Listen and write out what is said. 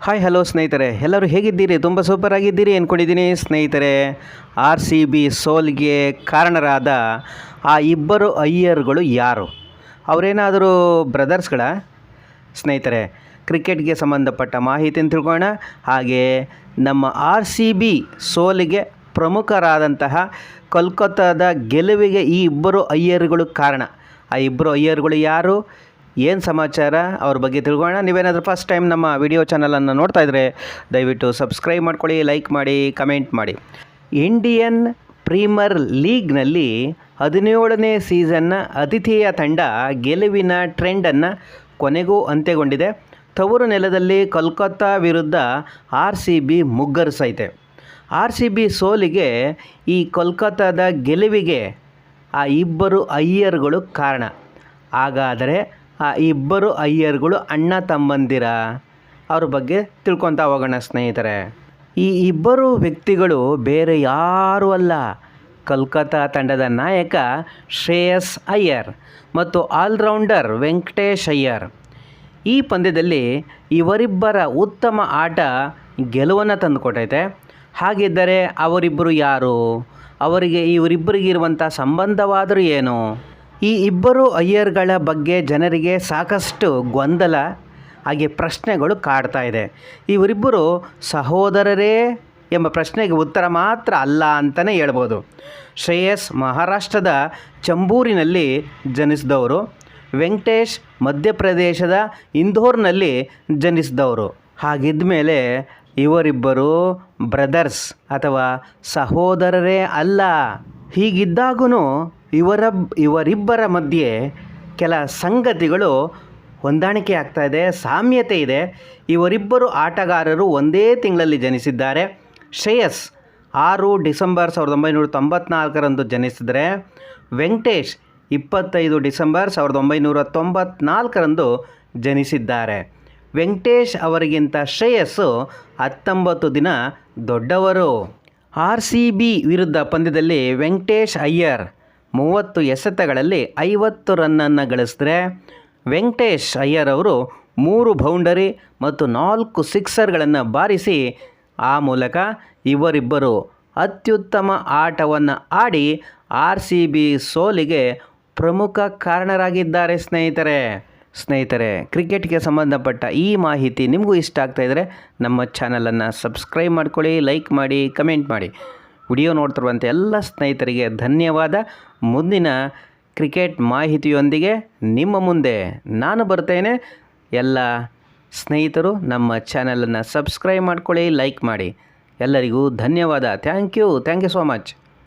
Hi hello ಸ್ನೇಹಿತರೆ. ಎಲ್ಲರೂ ಹೇಗಿದ್ದೀರಿ? ತುಂಬ ಸೂಪರ್ ಆಗಿದ್ದೀರಿ ಅಂದ್ಕೊಂಡಿದ್ದೀನಿ ಸ್ನೇಹಿತರೆ ಆರ್ ಸಿ ಬಿ ಸೋಲ್ಗೆ ಕಾರಣರಾದ ಆ ಇಬ್ಬರು ಅಯ್ಯರ್ಗಳು ಯಾರು? ಅವರೇನಾದರೂ ಬ್ರದರ್ಸ್ಗಳ? ಸ್ನೇಹಿತರೆ, ಕ್ರಿಕೆಟ್ಗೆ ಸಂಬಂಧಪಟ್ಟ ಮಾಹಿತಿಯನ್ನು ತಿಳ್ಕೊಳ್ಳೋಣ. ಹಾಗೆ ನಮ್ಮ ಆರ್ ಸಿ ಬಿ ಸೋಲಿಗೆ ಪ್ರಮುಖರಾದಂತಹ ಕೋಲ್ಕತ್ತಾದ ಗೆಲುವಿಗೆ ಈ ಇಬ್ಬರು ಅಯ್ಯರ್ಗಳು ಕಾರಣ. ಆ ಇಬ್ಬರು ಅಯ್ಯರ್ಗಳು ಯಾರು? ಏನು ಸಮಾಚಾರ? ಅವ್ರ ಬಗ್ಗೆ ತಿಳ್ಕೊಳ್ಳೋಣ. ನೀವೇನಾದರೂ ಫಸ್ಟ್ ಟೈಮ್ ನಮ್ಮ ವಿಡಿಯೋ ಚಾನಲನ್ನು ನೋಡ್ತಾ ಇದ್ದರೆ ದಯವಿಟ್ಟು ಸಬ್ಸ್ಕ್ರೈಬ್ ಮಾಡ್ಕೊಳ್ಳಿ ಲೈಕ್ ಮಾಡಿ ಕಮೆಂಟ್ ಮಾಡಿ. ಇಂಡಿಯನ್ ಪ್ರೀಮಿಯರ್ ಲೀಗ್ನಲ್ಲಿ ಹದಿನೇಳನೇ ಸೀಸನ್ನ ಅತಿಥಿಯ ತಂಡ ಗೆಲುವಿನ ಟ್ರೆಂಡನ್ನು ಕೊನೆಗೂ ಅಂತ್ಯಗೊಂಡಿದೆ. ತವರು ನೆಲದಲ್ಲಿ ಕೋಲ್ಕತ್ತಾ ವಿರುದ್ಧ ಆರ್ ಸಿ ಬಿ ಮುಗ್ಗರಿಸೈತೆ. ಆರ್ ಸಿ ಬಿ ಸೋಲಿಗೆ ಈ ಕೋಲ್ಕತ್ತಾದ ಗೆಲುವಿಗೆ ಆ ಇಬ್ಬರು ಅಯ್ಯರ್ಗಳು ಕಾರಣ. ಹಾಗಾದರೆ ಆ ಇಬ್ಬರು ಅಯ್ಯರ್ಗಳು ಅಣ್ಣ ತಮ್ಮಂದಿರ. ಅವ್ರ ಬಗ್ಗೆ ತಿಳ್ಕೊತಾ ಹೋಗೋಣ ಸ್ನೇಹಿತರೆ. ಈ ಇಬ್ಬರು ವ್ಯಕ್ತಿಗಳು ಬೇರೆ ಯಾರೂ ಅಲ್ಲ. ಕಲ್ಕತ್ತಾ ತಂಡದ ನಾಯಕ ಶ್ರೇಯಸ್ ಅಯ್ಯರ್ ಮತ್ತು ಆಲ್ರೌಂಡರ್ ವೆಂಕಟೇಶ್ ಅಯ್ಯರ್. ಈ ಪಂದ್ಯದಲ್ಲಿ ಇವರಿಬ್ಬರ ಉತ್ತಮ ಆಟ ಗೆಲುವನ್ನು ತಂದುಕೊಟ್ಟೈತೆ. ಹಾಗಿದ್ದರೆ ಅವರಿಬ್ಬರು ಯಾರು? ಅವರಿಗೆ ಇವರಿಬ್ಬರಿಗಿರುವಂಥ ಸಂಬಂಧವಾದರೂ ಏನು? ಈ ಇಬ್ಬರು ಅಯ್ಯರ್ಗಳ ಬಗ್ಗೆ ಜನರಿಗೆ ಸಾಕಷ್ಟು ಗೊಂದಲ, ಹಾಗೆ ಪ್ರಶ್ನೆಗಳು ಕಾಡ್ತಾ ಇದೆ. ಇವರಿಬ್ಬರು ಸಹೋದರರೇ ಎಂಬ ಪ್ರಶ್ನೆಗೆ ಉತ್ತರ ಮಾತ್ರ ಅಲ್ಲ ಅಂತಲೇ ಹೇಳ್ಬೋದು. ಶ್ರೇಯಸ್ ಮಹಾರಾಷ್ಟ್ರದ ಚಂಬೂರಿನಲ್ಲಿ ಜನಿಸಿದವರು. ವೆಂಕಟೇಶ್ ಮಧ್ಯಪ್ರದೇಶದ ಇಂದೋರ್ನಲ್ಲಿ ಜನಿಸಿದವರು. ಹಾಗಿದ್ದ ಮೇಲೆ ಇವರಿಬ್ಬರು ಬ್ರದರ್ಸ್ ಅಥವಾ ಸಹೋದರರೇ ಅಲ್ಲ. ಹೀಗಿದ್ದಾಗೂ ಇವರ, ಇವರಿಬ್ಬರ ಮಧ್ಯೆ ಕೆಲ ಸಂಗತಿಗಳು ಹೊಂದಾಣಿಕೆ ಆಗ್ತಾ ಇದೆ, ಸಾಮ್ಯತೆ ಇದೆ. ಇವರಿಬ್ಬರು ಆಟಗಾರರು ಒಂದೇ ತಿಂಗಳಲ್ಲಿ ಜನಿಸಿದ್ದಾರೆ. ಶ್ರೇಯಸ್ ಆರು ಡಿಸೆಂಬರ್ ಸಾವಿರದ ಒಂಬೈನೂರ ತೊಂಬತ್ನಾಲ್ಕರಂದು ಜನಿಸಿದರೆ. ವೆಂಕಟೇಶ್ ಇಪ್ಪತ್ತೈದು ಡಿಸೆಂಬರ್ ಸಾವಿರದ ಒಂಬೈನೂರ ತೊಂಬತ್ನಾಲ್ಕರಂದು ಜನಿಸಿದ್ದಾರೆ. ವೆಂಕಟೇಶ್ ಅವರಿಗಿಂತ ಶ್ರೇಯಸ್ಸು ಹತ್ತೊಂಬತ್ತು ದಿನ ದೊಡ್ಡವರು. ಆರ್ ಸಿ ಬಿ ವಿರುದ್ಧ ಪಂದ್ಯದಲ್ಲಿ ವೆಂಕಟೇಶ್ ಅಯ್ಯರ್ ಮೂವತ್ತು ಎಸೆತಗಳಲ್ಲಿ ಐವತ್ತು ರನ್ನನ್ನು ಗಳಿಸಿದ್ರೆ ವೆಂಕಟೇಶ್ ಅಯ್ಯರ್ ಅವರು ಮೂರು ಬೌಂಡರಿ ಮತ್ತು ನಾಲ್ಕು ಸಿಕ್ಸರ್ಗಳನ್ನು ಬಾರಿಸಿ, ಆ ಮೂಲಕ ಇವರಿಬ್ಬರು ಅತ್ಯುತ್ತಮ ಆಟವನ್ನು ಆಡಿ ಆರ್ ಸಿ ಬಿ ಸೋಲಿಗೆ ಪ್ರಮುಖ ಕಾರಣರಾಗಿದ್ದಾರೆ. ಸ್ನೇಹಿತರೆ ಸ್ನೇಹಿತರೆ, ಕ್ರಿಕೆಟ್ಗೆ ಸಂಬಂಧಪಟ್ಟ ಈ ಮಾಹಿತಿ ನಿಮಗೂ ಇಷ್ಟ ಆಗ್ತಾಯಿದ್ರೆ ನಮ್ಮ ಚಾನಲನ್ನು ಸಬ್ಸ್ಕ್ರೈಬ್ ಮಾಡ್ಕೊಳ್ಳಿ, ಲೈಕ್ ಮಾಡಿ, ಕಮೆಂಟ್ ಮಾಡಿ. ವಿಡಿಯೋ ನೋಡ್ತಿರುವಂಥ ಎಲ್ಲ ಸ್ನೇಹಿತರಿಗೆ ಧನ್ಯವಾದ. ಮುಂದಿನ ಕ್ರಿಕೆಟ್ ಮಾಹಿತಿಯೊಂದಿಗೆ ನಿಮ್ಮ ಮುಂದೆ ನಾನು ಬರ್ತೇನೆ. ಎಲ್ಲ ಸ್ನೇಹಿತರು, ನಮ್ಮ ಚಾನಲನ್ನು ಸಬ್ಸ್ಕ್ರೈಬ್ ಮಾಡ್ಕೊಳ್ಳಿ, ಲೈಕ್ ಮಾಡಿ. ಎಲ್ಲರಿಗೂ ಧನ್ಯವಾದ. Thank you. Thank you so much.